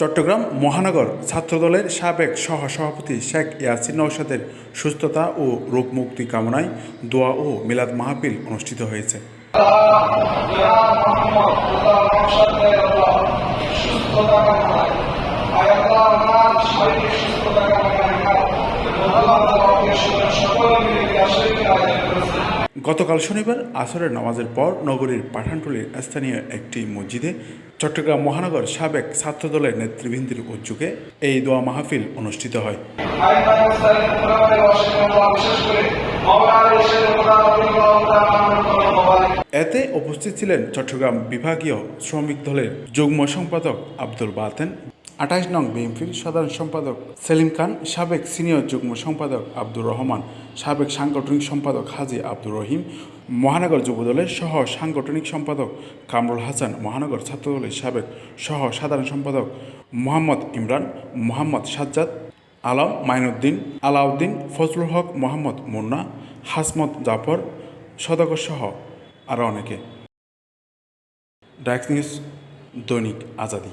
চট্টগ্রাম মহানগর ছাত্রদলের সাবেক সহ সভাপতি শেখ ইয়াসিন নৌসাদের সুস্থতা ও রোগমুক্তি কামনায় দোয়া ও মিলাদ মাহফিল অনুষ্ঠিত হয়েছে। সুস্থতা গতকাল শনিবার আসরের নামাজের পর নগরীর পাঠানটুলির স্থানীয় একটি মসজিদে চট্টগ্রাম মহানগর সাবেক ছাত্রদলের নেতৃবৃন্দের উদ্যোগে এই দোয়া মাহফিল অনুষ্ঠিত হয়। এতে উপস্থিত ছিলেন চট্টগ্রাম বিভাগীয় শ্রমিক দলের যুগ্ম সম্পাদক আব্দুল বাতেন আঠাশ নং বিএনপির সাধারণ সম্পাদক সেলিম খান, সাবেক সিনিয়র যুগ্ম সম্পাদক আব্দুর রহমান, সাবেক সাংগঠনিক সম্পাদক হাজি আব্দুর রহিম, মহানগর যুবদলের সহ সাংগঠনিক সম্পাদক কামরুল হাসান, মহানগর ছাত্রদলের সাবেক সহ সাধারণ সম্পাদক মোহাম্মদ ইমরান, মোহাম্মদ সাজ্জাদ, আলম মাইনুদ্দিন, আলাউদ্দিন, ফজলুল হক, মোহাম্মদ মুন্না, হাসমত জাফর সদাগর সহ আরও অনেকে। ডাইরেক্ট নিউজ দৈনিক আজাদি।